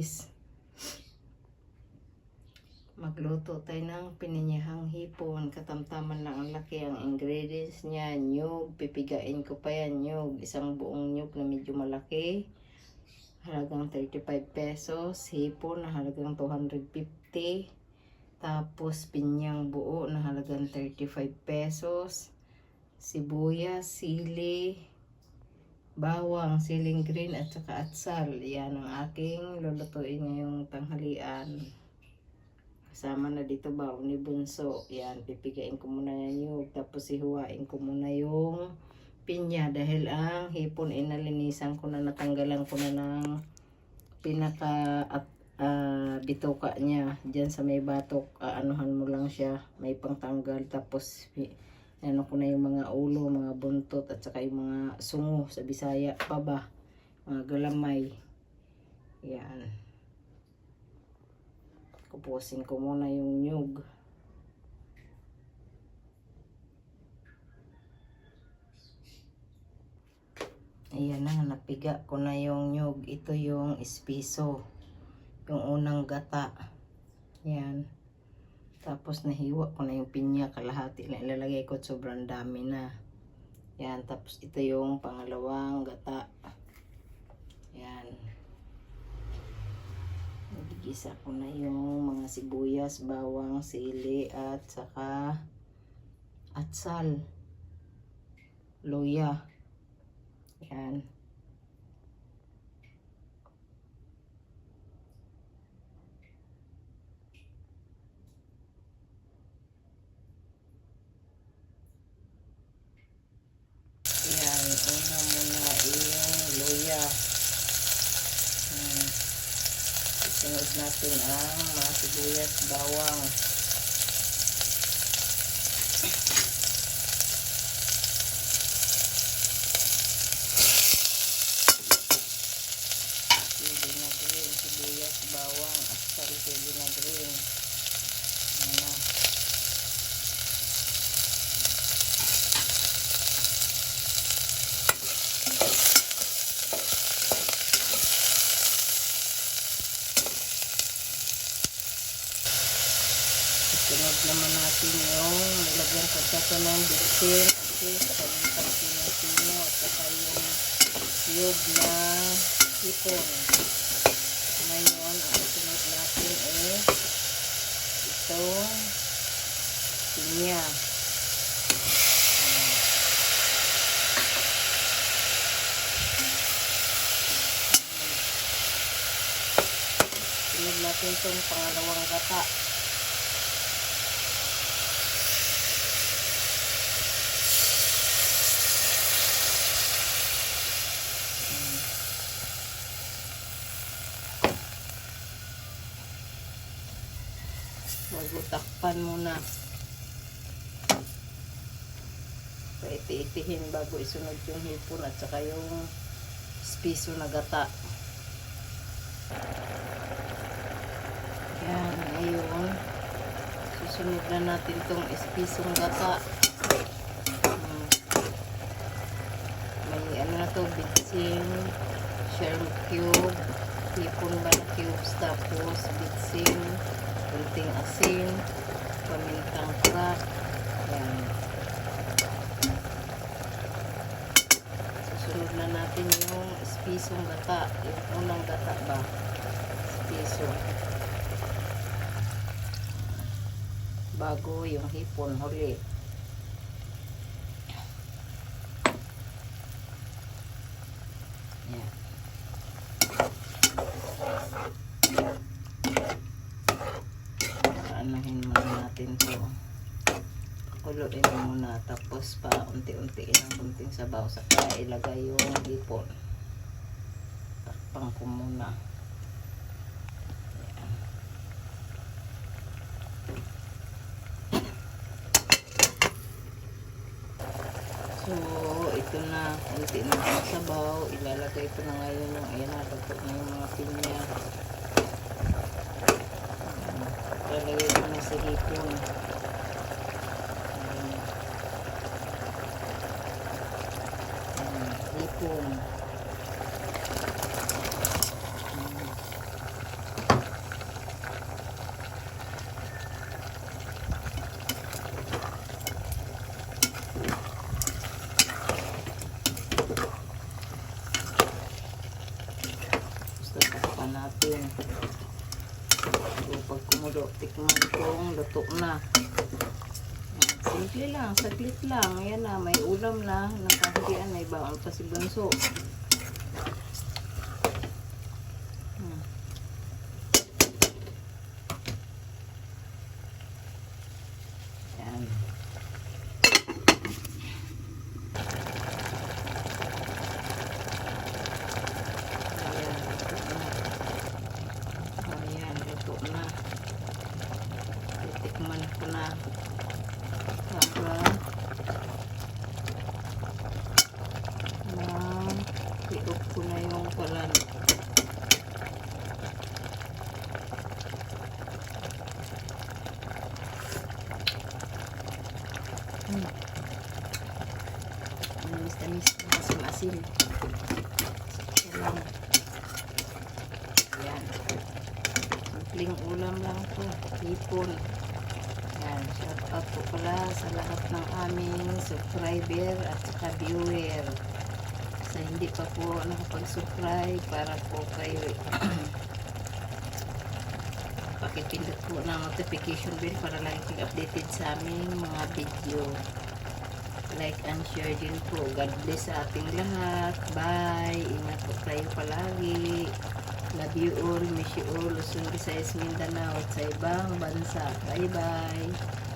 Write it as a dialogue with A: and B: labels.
A: guys. Magluto tayo ng pininyahang hipon. Katamtaman lang ang laki ang ingredients niya. Nyug, pipigain ko pa yan. Nyug, isang buong nyug na medyo malaki. Halagang 35 pesos. Hipon na halagang 250. Tapos pinyang buo na halagang 35 pesos. Sibuyas, sili, bawang, siling green at saka atsal. Yan ang aking lulutuin ngayong tanghalian. Kasama na dito ba ni bunso. Yan, pipigain ko muna yan yung tapos ihuwain ko muna yung pinya dahil ang hipon inalinisan ko na natanggalan ko na ng pinaka at ah, bituka niya diyan sa may batok aanuhan mo lang siya may pangtanggal tapos ano ko na yung mga ulo, mga buntot at saka yung mga sungo sa Bisaya. Pa ba mga galamay. Yan. Kupusin ko muna yung nyug. Ayan na napiga ko na yung nyug. Ito yung espiso. Yung unang gata. Yan tapos nahiwa ko na yung pinya kalahati na ilalagay ko at sobrang dami na yan tapos ito yung pangalawang gata yan Nagigisa ko na yung mga sibuyas, bawang, sili at saka atsal. Luya. Yan. Yan. Una muna yung luya. Yan. Sunod natin ang mga sibuyas, bawang. Pwede na green, sibuyas, bawang, at sari pwede na green. Ano. Sunod naman natin yung nilagyan ko sa ng bitsin, okay, kalintang pino-pino, at saka yung yug na hipon. Ngayon, ang sunod natin is itong pinya. Sunod natin itong pangalawang gata. Bago takpan muna. Paiti-itihin bago isunod yung hipon at saka yung spiso na gata. Yan, ngayon. Susunod na natin tong espisong gata. May ano na to, bitsing, shrimp cube, hipon ba na cubes, tapos bitsing, kunting asin, pamintang crack, yan. Susunod na natin yung espisong gata, yung unang gata ba, espiso. Bago yung hipon huli. Yan. Anuhin muna natin to. Kuluin muna tapos pa unti-unti ng kunting sabaw saka ilagay yung hipon. Takpang ko muna. So, ito na. Unti na ang sabaw. Ilalagay ko na ngayon yung ayan na. Lagay na yung mga pinya. Ilalagay ko na sa hipon. natin. So, pag kumulo, tikman kong luto na. Simple lang, saglit lang. Ayan na, may ulam na. Nakahiyan, may baon pa si Bunso. Ko na yung kalan. Hmm. Tamis-tamis na masim-asim. Yan lang. Yan. Simpleng ulam lang to. Hipon. Yan. Shout out po pala sa lahat ng aming subscriber at saka. Sa hindi pa po nakapag-subscribe para po kayo pakipindot po ng notification bell para lagi kayo updated sa aming mga video. Like and share din po. God bless sa ating lahat. Bye. Ingat po kayo palagi. Love you all. Miss you all. Luzon, Visayas, Mindanao at sa ibang bansa. Bye-bye.